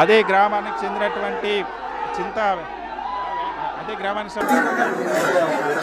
అదే గ్రామానికి చెందినటువంటి చింత అదే గ్రామానికి సంబంధించిన